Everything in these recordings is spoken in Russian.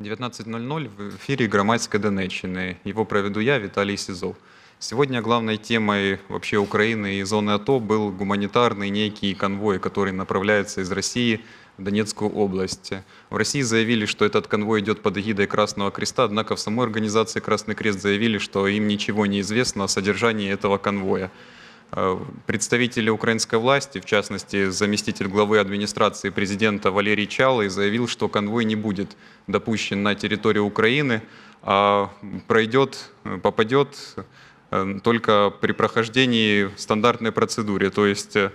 19.00 в эфире «Громадской Донеччины». Его проведу я, Виталий Сизов. Сегодня главной темой вообще Украины и зоны АТО был гуманитарный некий конвой, который направляется из России в Донецкую область. В России заявили, что этот конвой идет под эгидой Красного Креста, однако в самой организации Красный Крест заявили, что им ничего не известно о содержании этого конвоя. Э, представители украинской власти, в частности заместитель главы администрации президента Валерий Чалый, заявил, что конвой не будет допущен на территорию Украины, а пройдет, попадет э, только при прохождении стандартной процедуре, то есть э,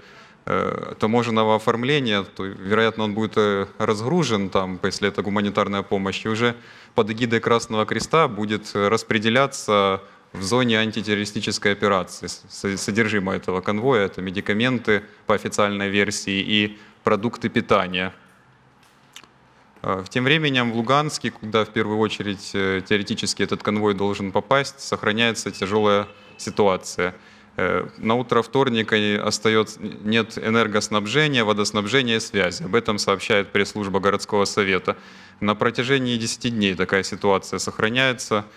таможенного оформления, то, вероятно, он будет разгружен, там, если это гуманитарная помощь, и уже под эгидой Красного Креста будет распределяться в зоне антитеррористической операции. Содержимое этого конвоя – это медикаменты по официальной версии и продукты питания. А, тем временем в Луганске, куда в первую очередь э, теоретически этот конвой должен попасть, сохраняется тяжелая ситуация. Э, на утро вторника остается, нет энергоснабжения, водоснабжения и связи. Об этом сообщает пресс-служба городского совета. На протяжении 10 дней такая ситуация сохраняется –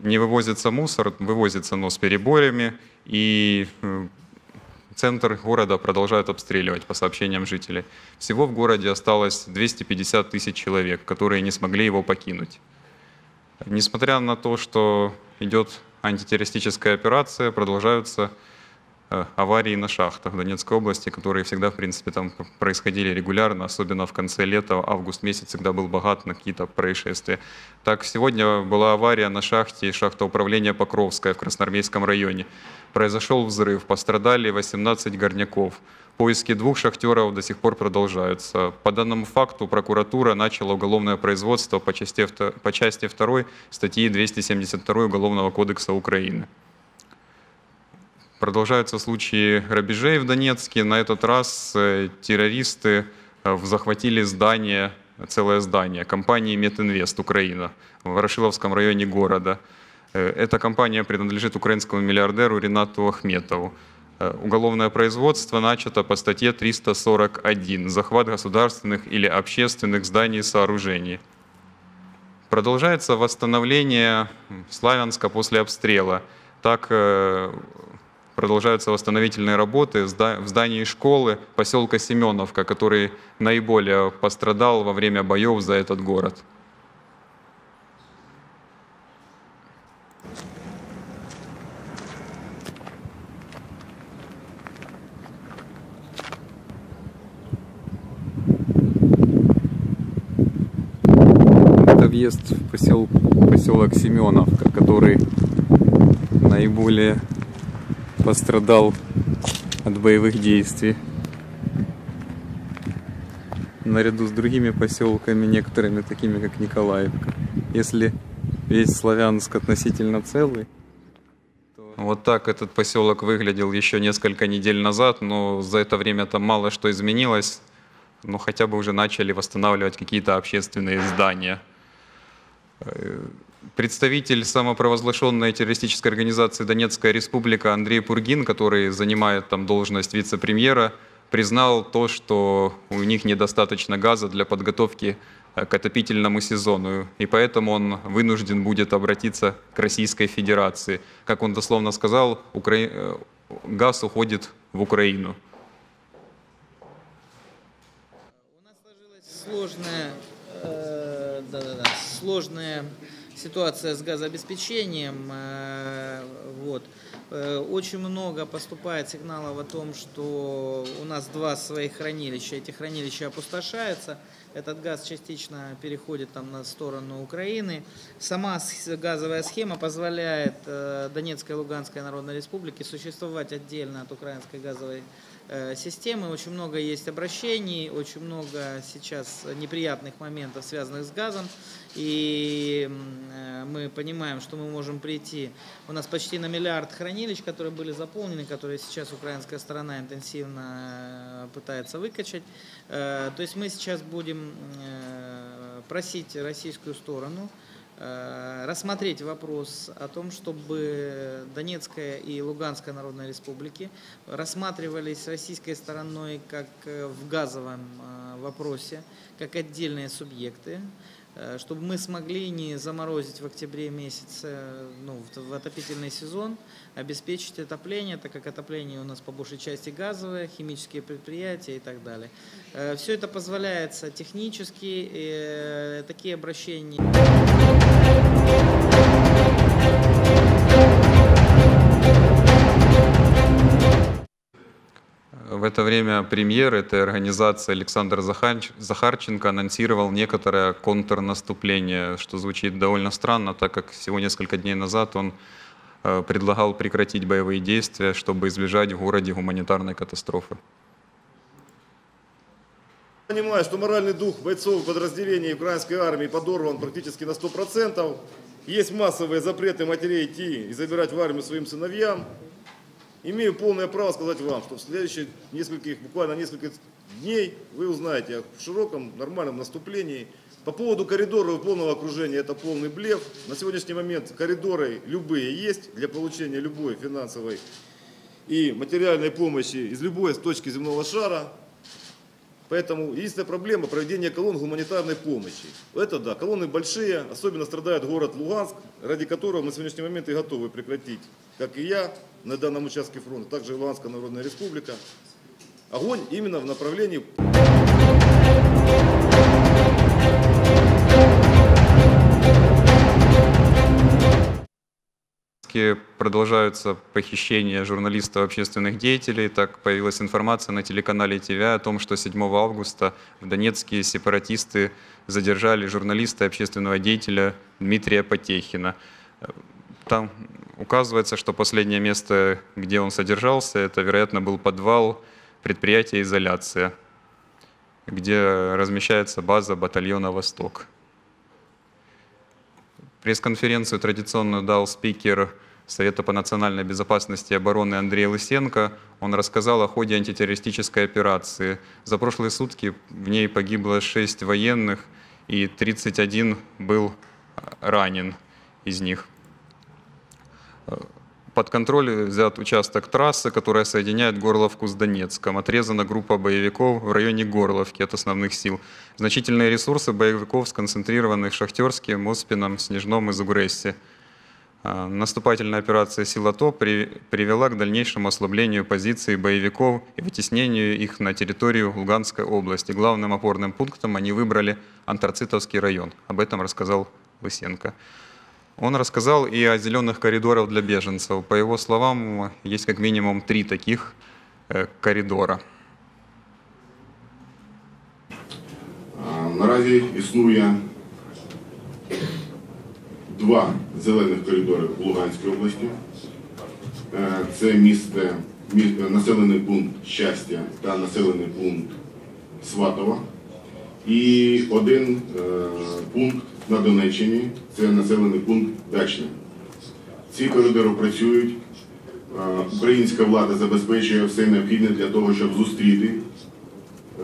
не вывозится мусор, вывозится, но с перебоями, и э, центр города продолжают обстреливать, по сообщениям жителей. Всего в городе осталось 250 тысяч человек, которые не смогли его покинуть. Несмотря на то, что идет антитеррористическая операция, продолжаются аварии на шахтах в Донецкой области, которые всегда, в принципе, там происходили регулярно, особенно в конце лета, август месяц всегда был богат на какие-то происшествия. Так, сегодня была авария на шахте, шахта управления Покровская в Красноармейском районе. Произошел взрыв, пострадали 18 горняков. Поиски двух шахтеров до сих пор продолжаются. По данному факту прокуратура начала уголовное производство по части, по части 2 статьи 272 Уголовного кодекса Украины. Продолжаются случаи грабежей в Донецке. На этот раз э, террористы э, захватили здание, целое здание компании Метинвест Украина в Ворошиловском районе города. Э, эта компания принадлежит украинскому миллиардеру Ренату Ахметову. Уголовное производство начато по статье 341 «Захват государственных или общественных зданий и сооружений». Продолжается восстановление Славянска после обстрела. Так продолжаются восстановительные работы в здании школы поселка Семеновка, который наиболее пострадал во время боев за этот город. Это въезд в посел, поселок Семеновка, который наиболее пострадал от боевых действий. Наряду с другими поселками, некоторыми такими как Николаевка. Если весь Славянск относительно целый, вот так этот поселок выглядел еще несколько недель назад, но за это время там мало что изменилось, но хотя бы уже начали восстанавливать какие-то общественные здания. Представитель самопровозглашенной террористической организации Донецкая республика Андрей Пургин, который занимает там должность вице-премьера, признал то, что у них недостаточно газа для подготовки э, к отопительному сезону, и поэтому он вынужден будет обратиться к Российской Федерации. Как он дословно сказал, Укра... Э, газ уходит в Украину. У нас сложная, э, да, да, да, сложная ситуация с газообеспечением. Э, вот. Э, очень много поступает сигналов о том, что у нас два своих хранилища. Эти хранилища опустошаются. Этот газ частично переходит там на сторону Украины. Сама газовая схема позволяет э, Донецкой и Луганской Народной Республике существовать отдельно от украинской газовой системы. Очень много есть обращений, очень много сейчас неприятных моментов, связанных с газом. И мы понимаем, что мы можем прийти. У нас почти на миллиард хранилищ, которые были заполнены, которые сейчас украинская сторона интенсивно пытается выкачать. То есть мы сейчас будем просить российскую сторону рассмотреть вопрос о том, чтобы Донецкая и Луганская народные республики рассматривались российской стороной как в газовом вопросе, как отдельные субъекты, э, чтобы мы смогли не заморозить в октябре месяце, ну, в, отопительный сезон, обеспечить отопление, так как отопление у нас по большей части газовое, химические предприятия и так далее. Все это позволяется технически, э, такие обращения. Это время премьер этой организации Александр Захарч- Захарченко анонсировал некоторое контрнаступление, что звучит довольно странно, так как всего несколько дней назад он э, предлагал прекратить боевые действия, чтобы избежать в городе гуманитарной катастрофы. Понимаю, что моральный дух бойцов подразделений украинской армии подорван практически на 100%. Есть массовые запреты матерей идти и забирать в армию своим сыновьям. Имею полное право сказать вам, что в следующие нескольких, буквально несколько дней вы узнаете о широком нормальном наступлении. По поводу коридоров и полного окружения это полный блеф. На сегодняшний момент коридоры любые есть для получения любой финансовой и материальной помощи из любой точки земного шара. Поэтому единственная проблема проведения колонн гуманитарной помощи. Это да, колонны большие, особенно страдает город Луганск, ради которого мы на сегодняшний момент и готовы прекратить, как и я, на данном участке фронта, также и Луганская Народная Республика. Огонь именно в направлении Ки- Продолжаются похищения журналистов общественных деятелей. Так появилась информация на телеканале ТВ о том, что 7 августа в Донецке сепаратисты задержали журналиста и общественного деятеля Дмитрия Потехина. Там указывается, что последнее место, где он содержался, это, вероятно, был подвал предприятия «Изоляция», где размещается база батальона «Восток». Пресс-конференцию традиционно дал спикер Совета по национальной безопасности и обороны Андрей Лысенко. Он рассказал о ходе антитеррористической операции. За прошлые сутки в ней погибло 6 военных, и 31 был ранен из них. Под контроль взят участок трассы, которая соединяет Горловку с Донецком. Отрезана группа боевиков в районе Горловки от основных сил. Значительные ресурсы боевиков сконцентрированы в Шахтерске, Моспином, Снежном и Зугрессе. А, Наступательная операция сил АТО при- привела к дальнейшему ослаблению позиций боевиков и вытеснению их на территорию Луганской области. Главным опорным пунктом они выбрали Антрацитовский район. Об этом рассказал Лысенко. Он рассказал и о зеленых коридорах для беженцев. По его словам, есть как минимум три таких э, коридора. А, Наразі існує два зелених коридори в Луганській області. Е, Це місце, мі- населений пункт Щастя та населений пункт Сватова. І один е, пункт на Донеччині це населений пункт Дачне. Ці коридори працюють. Е, Українська влада забезпечує все необхідне для того, щоб зустріти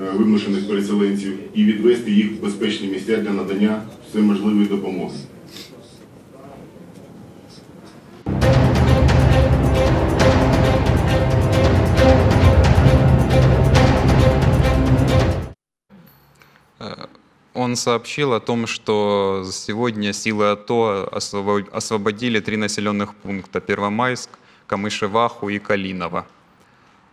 е, вимушених переселенців і відвести їх в безпечні місця для надання всеможливої допомоги. Он сообщил о том, что сегодня силы АТО освобо- освободили три населенных пункта – Первомайск, Камышеваху и Калиново.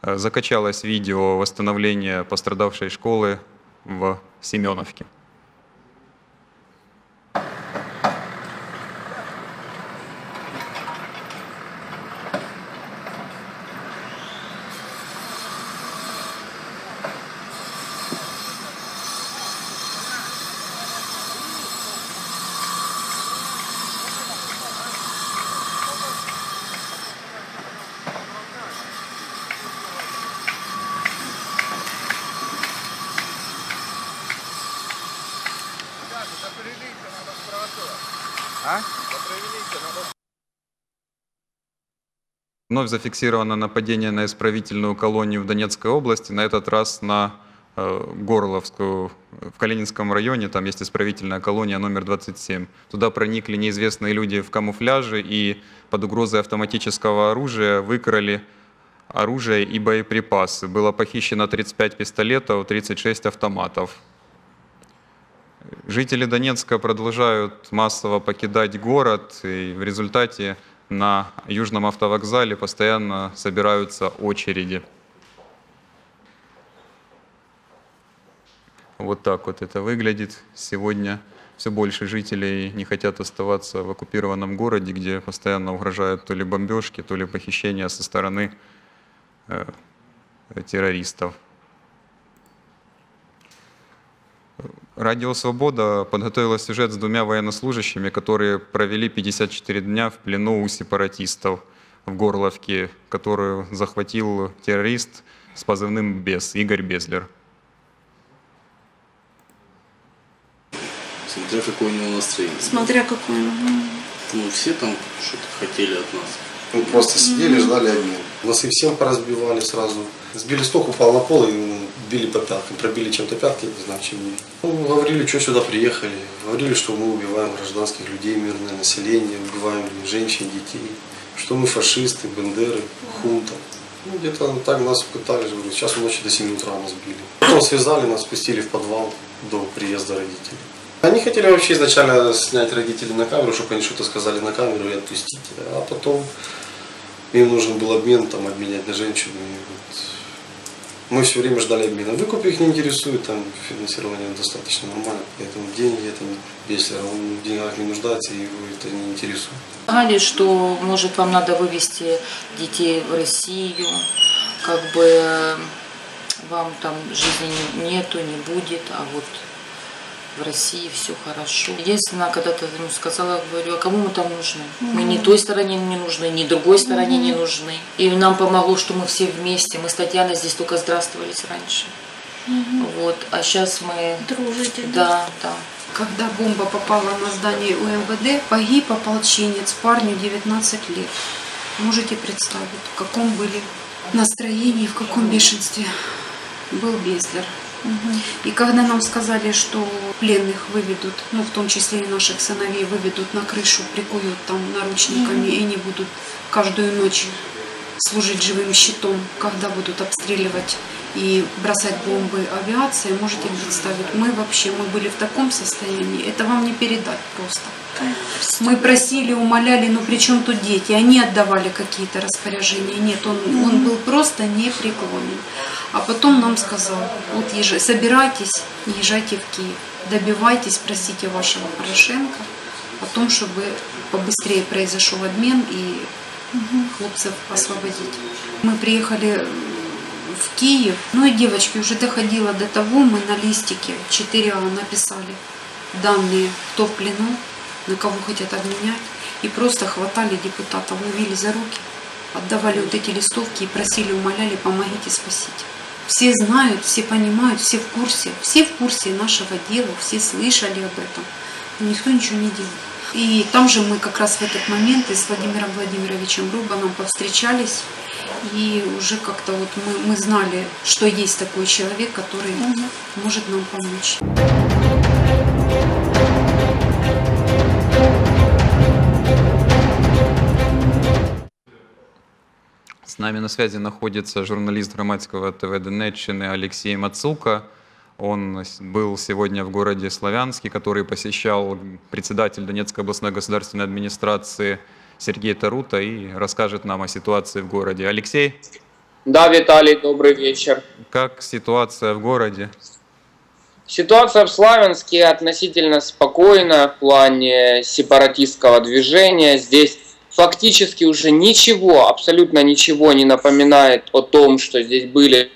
Э, Закачалось видео восстановления пострадавшей школы в Семеновке. Вновь зафиксировано нападение на исправительную колонию в Донецкой области, на этот раз на э, Горловскую, в Калининском районе, там есть исправительная колония номер 27. Туда проникли неизвестные люди в камуфляже и под угрозой автоматического оружия выкрали оружие и боеприпасы. Было похищено 35 пистолетов, 36 автоматов. Жители Донецка продолжают массово покидать город, и в результате на Южном автовокзале постоянно собираются очереди. Вот так вот это выглядит сегодня. Все больше жителей не хотят оставаться в оккупированном городе, где постоянно угрожают то ли бомбежки, то ли похищения со стороны э, террористов. Радио «Свобода» подготовила сюжет с двумя военнослужащими, которые провели 54 дня в плену у сепаратистов в Горловке, которую захватил террорист с позывным «Бес» Игорь Безлер. Смотря какое у него настроение. Смотря какой он. Ну, все там что-то хотели от нас. Мы просто сидели, ждали обмен. Нас и всем поразбивали сразу. Сбили сток, упал на пол и ну, били по пяткам. Пробили чем-то пятки, не знаю чем. Ну, говорили, что сюда приехали. Говорили, что мы убиваем гражданских людей, мирное население, убиваем женщин, детей. Что мы фашисты, бендеры, хунта. Ну, где-то так нас пытались. Говорю, сейчас ночи до 7 утра нас били. Потом связали нас, спустили в подвал до приезда родителей. Они хотели вообще изначально снять родителей на камеру, чтобы они что-то сказали на камеру и отпустить. А потом им нужен был обмен, там, обменять на женщину. И вот мы все время ждали обмена. Выкуп их не интересует, там финансирование достаточно нормально. Поэтому деньги, это, если он в деньгах не нуждается, его это не интересует. Сказали, что, может, вам надо вывести детей в Россию, как бы э, вам там жизни не- нету, не будет, а вот в России все хорошо. Единственное, когда-то ему сказала, говорю, а кому мы там нужны? Мы ни той стороне не нужны, ни другой стороне не нужны. И нам помогло, что мы все вместе. Мы с Татьяной здесь только здравствовались раньше. Вот, а сейчас мы... Дружите. Да, да. Когда бомба попала на здание УМВД, погиб ополченец, парню 19 лет. Можете представить, в каком были настроении, в каком бешенстве был Безлер. И когда нам сказали, что пленных выведут, ну в том числе и наших сыновей выведут на крышу, прикуют там наручниками, и они будут каждую ночь служить живым щитом, когда будут обстреливать и бросать бомбы авиации, можете представить, мы вообще, мы были в таком состоянии, это вам не передать просто. Мы просили, умоляли, но при чем тут дети? Они отдавали какие-то распоряжения. Нет, он, он был просто непреклонен. А потом нам сказал, вот езжай- собирайтесь, езжайте в Киев, добивайтесь, просите вашего Порошенко о том, чтобы побыстрее произошел обмен и хлопцев освободить. Мы приехали в Киев, ну и девочки уже доходило до того, мы на листике 4А написали данные, кто в плену, на кого хотят обменять, и просто хватали депутатов, ловили за руки, отдавали вот эти листовки и просили, умоляли, помогите, спасите. Все знают, все понимают, все в курсе, все в курсе нашего дела, все слышали об этом, но никто ничего не делал. И там же мы как раз в этот момент и с Владимиром Владимировичем Рубаном повстречались, и уже как-то вот мы, мы знали, что есть такой человек, который может нам помочь. С нами на связи находится журналист громадского ТВ Донеччины Алексей Мацука. Он был сегодня в городе Славянске, который посещал председатель Донецкой областной государственной администрации Сергей Тарута и расскажет нам о ситуации в городе. Алексей, Да, Виталий, добрый вечер. как ситуация в городе? Ситуация в Славянске относительно спокойна в плане сепаратистского движения. Здесь фактически уже ничего, абсолютно ничего не напоминает о том, что здесь были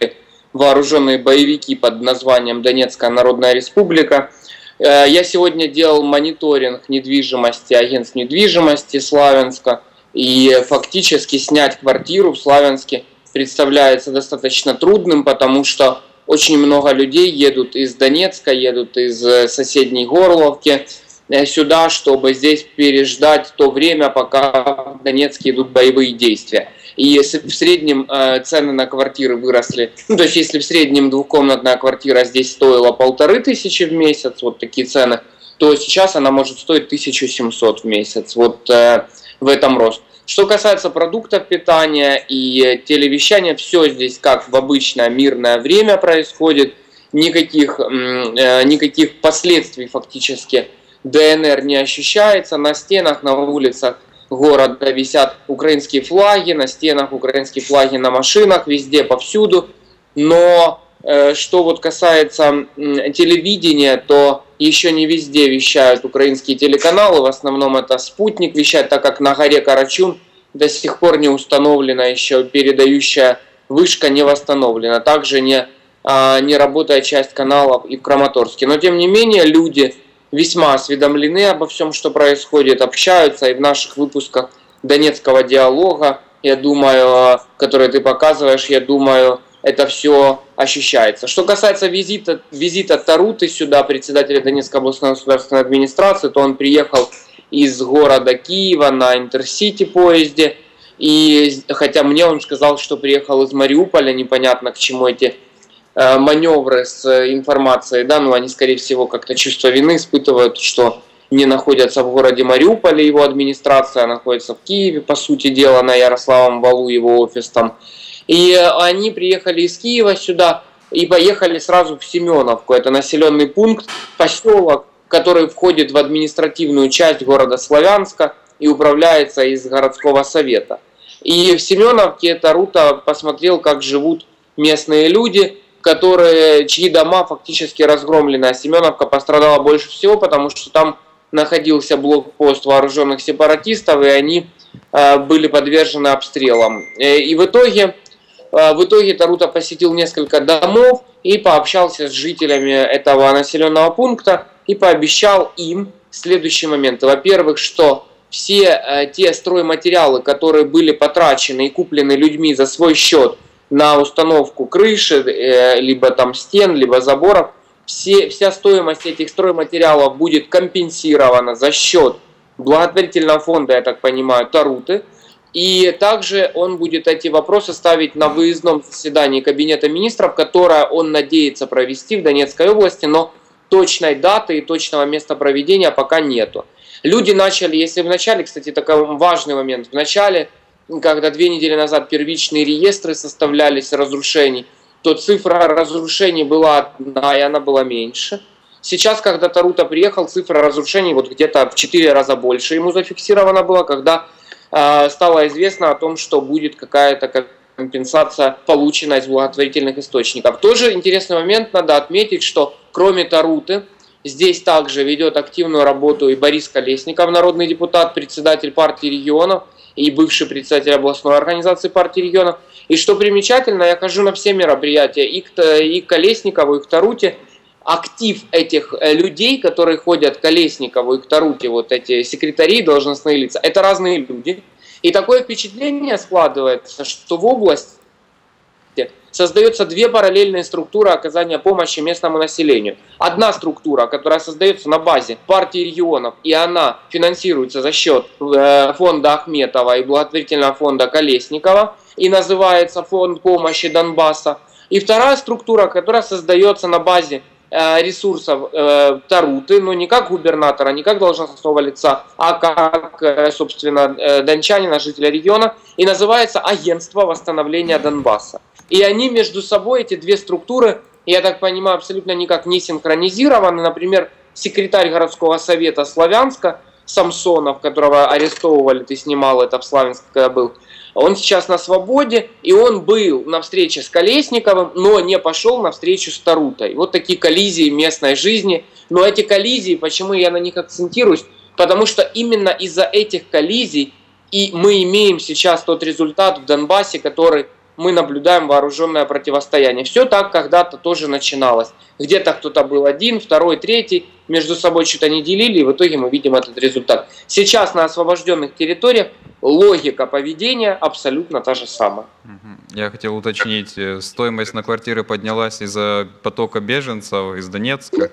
вооруженные боевики под названием Донецкая Народная Республика. Э, Я сегодня делал мониторинг недвижимости, агентств недвижимости Славянска, и фактически снять квартиру в Славянске представляется достаточно трудным, потому что очень много людей едут из Донецка, едут из э, соседней Горловки э, сюда, чтобы здесь переждать то время, пока в Донецке идут боевые действия. И с- в среднем э, цены на квартиры выросли. Ну, то есть, если в среднем двухкомнатная квартира здесь стоила полторы тысячи в месяц, вот такие цены, то сейчас она может стоить 1700 в месяц. Вот э, в этом рост. Что касается продуктов питания и телевещания, все здесь как в обычное мирное время происходит. никаких, э, никаких последствий фактически ДНР не ощущается. На стенах, на улицах города висят украинские флаги, на стенах украинские флаги на машинах, везде, повсюду. Но э, что вот касается телевидения, то еще не везде вещают украинские телеканалы, в основном это спутник вещает, так как на горе Карачун до сих пор не установлена еще передающая вышка не восстановлена. Также не, а, не работает часть каналов и в Краматорске. Но тем не менее люди весьма осведомлены обо всем, что происходит, общаются и в наших выпусках Донецкого диалога, я думаю, который ты показываешь, я думаю, это все ощущается. Что касается визита, визита Таруты сюда, председателя Донецкой областной государственной администрации, то он приехал из города Киева на Интерсити поезде. И хотя мне он сказал, что приехал из Мариуполя, непонятно к чему эти маневры с э, информацией, да, ну они скорее всего как-то чувство вины испытывают, что не находятся в городе Мариуполе его администрация, а находится в Киеве, по сути дела, на Ярославом Валу его офис там. И они приехали из Киева сюда и поехали сразу в Семеновку. Это населенный пункт, поселок, который входит в административную часть города Славянска и управляется из городского совета. И в Семеновке Тарута посмотрел, как живут местные люди, которые, чьи дома фактически разгромлены. А Семеновка пострадала больше всего, потому что там находился блокпост вооруженных сепаратистов, и они э, были подвержены обстрелам. Э, и в итоге Э, в итоге Тарута посетил несколько домов и пообщался с жителями этого населенного пункта и пообещал им следующие моменты. Во-первых, что все э, те стройматериалы, которые были потрачены и куплены людьми за свой счет на установку крыши, э, либо там стен, либо заборов, все, вся стоимость этих стройматериалов будет компенсирована за счет благотворительного фонда, я так понимаю, Таруты. И также он будет эти вопросы ставить на выездном заседании Кабинета министров, которое он надеется провести в Донецкой области, но точной даты и точного места проведения пока нету. Люди начали, если в начале, кстати, такой важный момент, в начале, когда две недели назад первичные реестры составлялись разрушений, то цифра разрушений была одна, и она была меньше. Сейчас, когда Тарута приехал, цифра разрушений вот где-то в 4 раза больше ему зафиксирована была, когда а, стало известно о том, что будет какая-то компенсация, полученная из благотворительных источников. Тоже интересный момент, надо отметить, что кроме Таруты, здесь также ведет активную работу и Борис Колесников, народный депутат, председатель партии регионов и бывший председатель областной организации партии регионов. И что примечательно, я хожу на все мероприятия и к, и к Колесникову, и к Таруте, актив этих э, людей, которые ходят к Колесникову и к Таруте, вот эти секретари, должностные лица, это разные люди. И такое впечатление складывается, что в области создаются две параллельные структуры оказания помощи местному населению. Одна структура, которая создается на базе партии регионов, и она финансируется за счет э, фонда Ахметова и благотворительного фонда Колесникова, и называется фонд помощи Донбасса. И вторая структура, которая создается на базе ресурсов э, Таруты, но не как губернатора, не как должностного лица, а как, э, собственно, э, дончанина, жителя региона, и называется Агентство восстановления Донбасса. И они между собой, эти две структуры, я так понимаю, абсолютно никак не синхронизированы. Например, секретарь городского совета Славянска, Самсонов, которого арестовывали, ты снимал это в Славянске, когда был, он сейчас на свободе, и он был на встрече с Колесниковым, но не пошел на встречу с Тарутой. Вот такие коллизии местной жизни. Но эти коллизии, почему я на них акцентируюсь? Потому что именно из-за этих коллизий и мы имеем сейчас тот результат в Донбассе, который мы наблюдаем вооруженное противостояние. Все так когда-то тоже начиналось. Где-то кто-то был один, второй, третий, между собой что-то не делили, и в итоге мы видим этот результат. Сейчас на освобожденных территориях логика поведения абсолютно та же самая. Я хотел уточнить, э, стоимость на квартиры поднялась из-за потока беженцев из Донецка?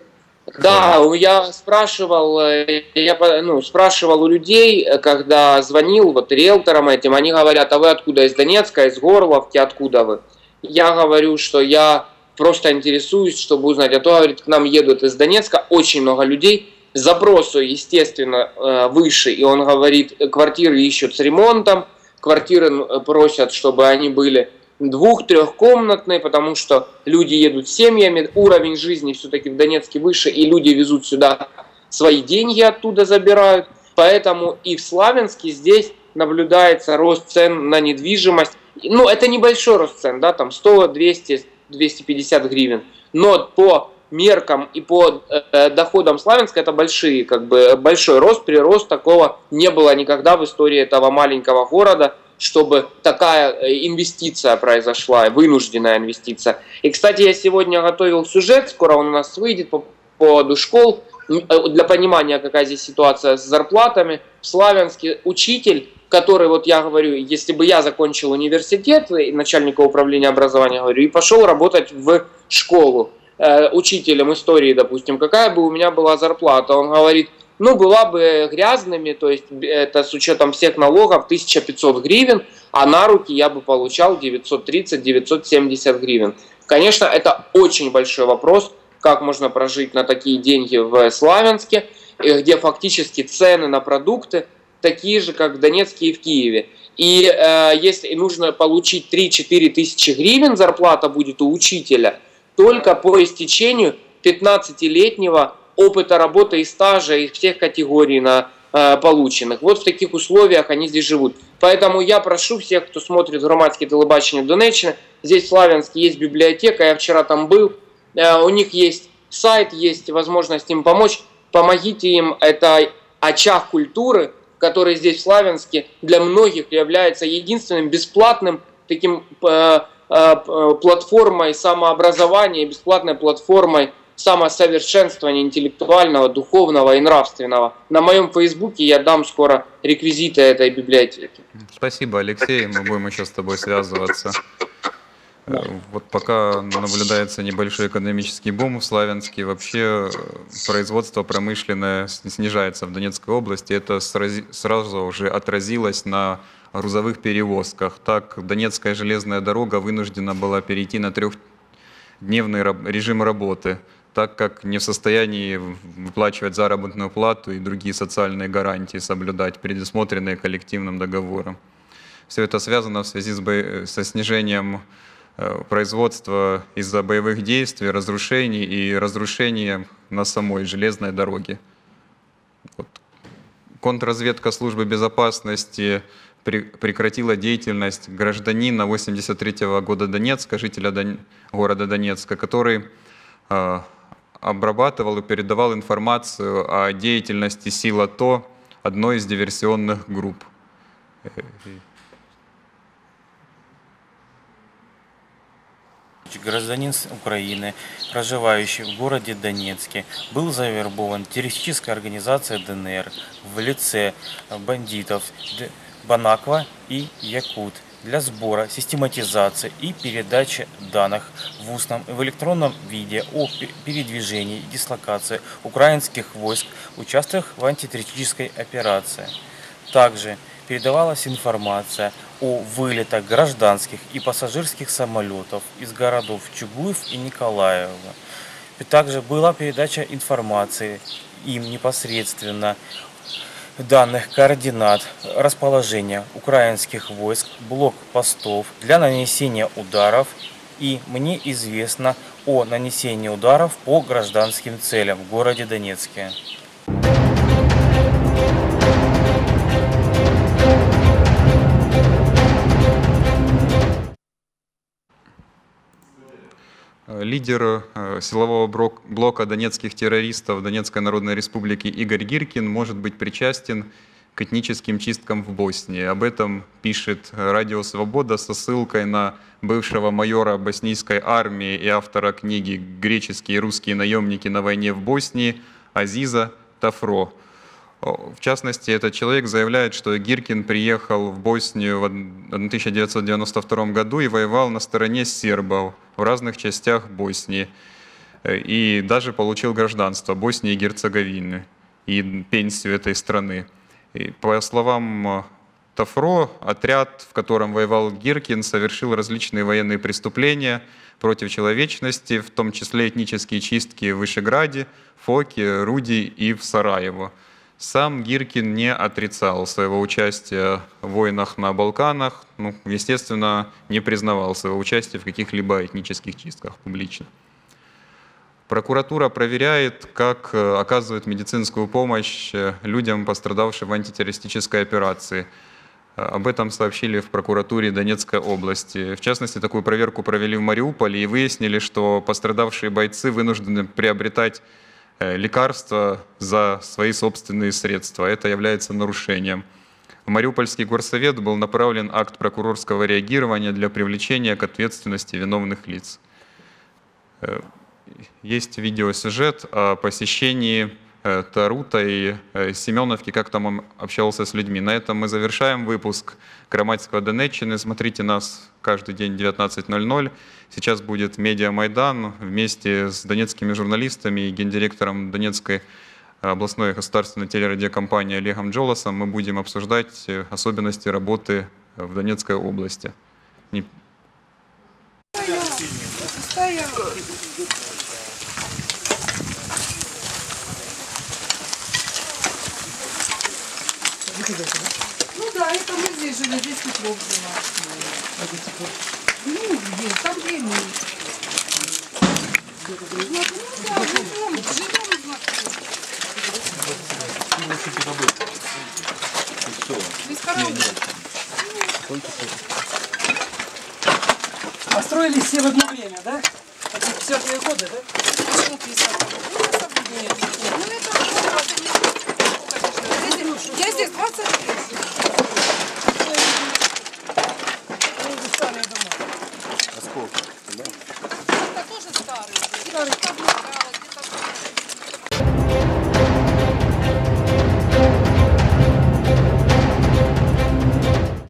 Да, я спрашивал, э, я ну, спрашивал у людей, э, когда звонил вот риэлторам этим, они говорят, а вы откуда, из Донецка, из Горловки, откуда вы? Я говорю, что я просто интересуюсь, чтобы узнать. А то, говорит, к нам едут из Донецка очень много людей, запросы, естественно, э, выше, и он говорит, квартиры ищут с ремонтом, квартиры просят, чтобы они были двух-трехкомнатные, потому что люди едут семьями, уровень жизни все-таки в Донецке выше, и люди везут сюда свои деньги оттуда забирают. Поэтому и в Славянске здесь наблюдается рост цен на недвижимость. Ну, это небольшой рост цен, да, там 100, 200, 250 гривен. Но по меркам и по э, доходам Славянска это большие, как бы большой рост, прирост такого не было никогда в истории этого маленького города, чтобы такая э, инвестиция произошла, вынужденная инвестиция. И, кстати, я сегодня готовил сюжет, скоро он у нас выйдет по поводу школ, э, для понимания, какая здесь ситуация с зарплатами. В Славянске учитель, который, вот я говорю, если бы я закончил университет, начальника управления образования, говорю, и пошел работать в школу, Э, учителем истории, допустим, какая бы у меня была зарплата. Он говорит, ну, была бы грязными, то есть это с учетом всех налогов 1500 гривен, а на руки я бы получал 930-970 гривен. Конечно, это очень большой вопрос, как можно прожить на такие деньги в Славянске, где фактически цены на продукты такие же, как в Донецке и в Киеве. И э, если нужно получить 3-4 тысячи гривен, зарплата будет у учителя – только по истечению 15-летнего опыта работы и стажа из всех категорий на, э, полученных. Вот в таких условиях они здесь живут. Поэтому я прошу всех, кто смотрит громадские телебачения Донеччины, здесь в Славянске есть библиотека, я вчера там был, э, у них есть сайт, есть возможность им помочь. Помогите им, это очаг культуры, который здесь в Славянске для многих является единственным бесплатным таким Э, платформой самообразования, бесплатной платформой самосовершенствования интеллектуального, духовного и нравственного. На моем фейсбуке я дам скоро реквизиты этой библиотеки. Спасибо, Алексей. Мы будем еще с тобой связываться. Э, вот пока наблюдается небольшой экономический бум в Славянске, вообще э, производство промышленное снижается в Донецкой области. Это сразу уже отразилось на грузовых перевозках. Так, Донецкая железная дорога вынуждена была перейти на трехдневный режим работы, так как не в состоянии выплачивать заработную плату и другие социальные гарантии соблюдать, предусмотренные коллективным договором. Все это связано в связи с бо... со снижением э, производства из-за боевых действий, разрушений и разрушения на самой железной дороге. Вот. Контрразведка службы безопасности прекратила деятельность гражданина 83 -го года Донецка, жителя Дон... города Донецка, который э, обрабатывал и передавал информацию о деятельности сил АТО одной из диверсионных групп. Гражданин Украины, проживающий в городе Донецке, был завербован террористической организацией ДНР в лице бандитов Банаква и Якут для сбора, систематизации и передачи данных в устном и в электронном виде о передвижении и дислокации украинских войск, участвующих в антитеррористической операции. Также передавалась информация о вылетах гражданских и пассажирских самолетов из городов Чугуев и Николаева. Также была передача информации им непосредственно данных координат расположения украинских войск, блокпостов для нанесения ударов и мне известно о нанесении ударов по гражданским целям в городе Донецке. Лидер э, силового блока донецких террористов Донецкой Народной Республики Игорь Гиркин может быть причастен к этническим чисткам в Боснии. Об этом пишет Радио Свобода со ссылкой на бывшего майора боснийской армии и автора книги «Греческие и русские наемники на войне в Боснии» Азиза Тафро. В частности, этот человек заявляет, что Гиркин приехал в Боснию в 1992 году и воевал на стороне сербов в разных частях Боснии. И даже получил гражданство Боснии и Герцеговины и пенсию этой страны. И по словам Тафро, отряд, в котором воевал Гиркин, совершил различные военные преступления против человечности, в том числе этнические чистки в Вышеграде, Фоке, Руди и в Сараево. Сам Гиркин не отрицал своего участия в войнах на Балканах, ну, естественно, не признавал своего участия в каких-либо этнических чистках публично. Прокуратура проверяет, как э, оказывает медицинскую помощь э, людям, пострадавшим в антитеррористической операции. Э, Об этом сообщили в прокуратуре Донецкой области. В частности, такую проверку провели в Мариуполе и выяснили, что пострадавшие бойцы вынуждены приобретать лекарства за свои собственные средства. Это является нарушением. В Мариупольский горсовет был направлен акт прокурорского реагирования для привлечения к ответственности виновных лиц. Э, Есть видеосюжет о посещении э, Тарута и э, Семеновки, как там он общался с людьми. На этом мы завершаем выпуск Громадского Донеччины. Смотрите нас каждый день 19.00. Сейчас будет Медиа Майдан вместе с донецкими журналистами и гендиректором Донецкой областной государственной телерадиокомпании Олегом Джолосом. Мы будем обсуждать э, особенности работы в Донецкой области. Не- Ну да, это мы здесь жили, здесь тепло было. Ну, где? Там, где мы. Ну, ну да, живем, живем. Без караоке. Построились все в одно время, да? Это 50-е годы, да? Почему 50? Ну, это. Ну, это 20 лет. Я здесь 20 лет.